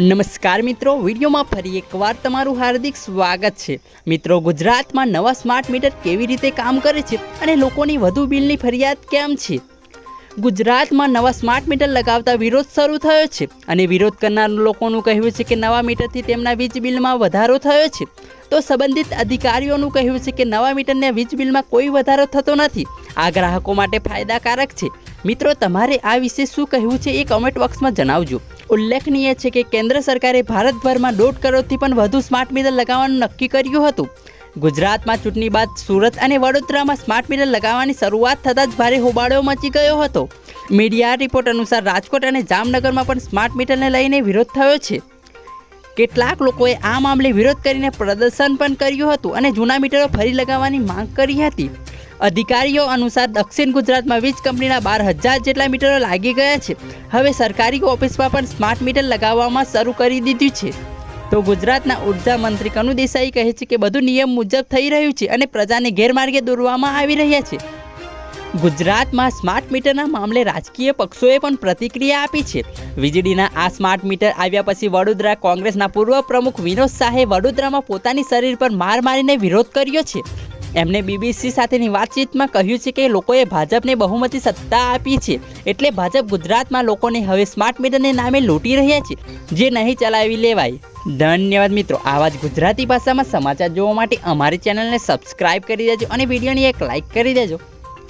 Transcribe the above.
નમસ્કાર મિત્રો, વિડીયોમાં ફરી એકવાર તમારું હાર્દિક સ્વાગત છે. મિત્રો, ગુજરાતમાં નવા સ્માર્ટ મીટર કેવી રીતે કામ કરે છે અને લોકોની વધુ બિલની ફરિયાદ કેમ છે? ગુજરાતમાં નવા સ્માર્ટ મીટર લગાવતા વિરોધ શરૂ થયો છે અને વિરોધ કરનાર લોકોનું કહેવું છે કે નવા મીટરથી તેમના વીજ બિલમાં વધારો થયો છે. તો સંબંધિત અધિકારીઓનું કહેવું છે કે નવા મીટરને વીજ બિલમાં કોઈ વધારો થતો નથી. આ ગ્રાહકો માટે ફાયદાકારક છે. મિત્રો, તમારે આ વિશે શું કહેવું છે એ કમેન્ટ બોક્સમાં જણાવજો. ઉલ્લેખનીય છે કે કેન્દ્ર સરકારે ભારતભરમાં દોઢ કરોડથી પણ વધુ સ્માર્ટ મીટર લગાવવાનું નક્કી કર્યું હતું. ગુજરાતમાં ચૂંટણી બાદ સુરત અને વડોદરામાં સ્માર્ટ મીટર લગાવવાની શરૂઆત થતાં જ ભારે હોબાળો મચી ગયો હતો. મીડિયા રિપોર્ટ અનુસાર રાજકોટ અને જામનગરમાં પણ સ્માર્ટ મીટરને લઈને વિરોધ થયો છે. કેટલાક લોકોએ આ મામલે વિરોધ કરીને પ્રદર્શન પણ કર્યું હતું અને જૂના મીટરો ફરી લગાવવાની માંગ કરી હતી. અધિકારીઓ અનુસાર દક્ષિણ ગુજરાતમાં વીજ કંપનીના બાર હજાર જેટલા મીટરો લાગી ગયા છે. હવે સરકારી ઓફિસમાં પણ સ્માર્ટ મીટર લગાવવામાં શરૂ કરી દીધું છે. તો ગુજરાતના ઊર્જા મંત્રી કનુ દેસાઈ કહે છે કે બધું નિયમ મુજબ થઈ રહ્યું છે અને પ્રજાને ગેરમાર્ગે દોરવામાં આવી રહ્યા છે. ગુજરાતમાં સ્માર્ટ મીટરના મામલે રાજકીય પક્ષોએ પણ પ્રતિક્રિયા આપી છે. વીજળીના આ સ્માર્ટ મીટર આવ્યા પછી વડોદરા કોંગ્રેસના પૂર્વ પ્રમુખ વિનોદ શાહે વડોદરામાં પોતાની શરીર પર માર મારીને વિરોધ કર્યો છે. એમણે બીબીસી સાથેની વાતચીતમાં કહ્યું છે કે લોકોએ ભાજપને બહુમતી સત્તા આપી છે. એટલે ભાજપ ગુજરાતમાં લોકોને હવે સ્માર્ટ મીટરને નામે લૂંટી રહ્યા છે. જે નહીં ચલાવી લેવાય. ધન્યવાદ મિત્રો. આવા જ ગુજરાતી ભાષામાં સમાચાર જોવા માટે અમારી ચેનલને સબસ્ક્રાઇબ કરી દેજો અને વિડીયોની એક લાઇક કરી દેજો.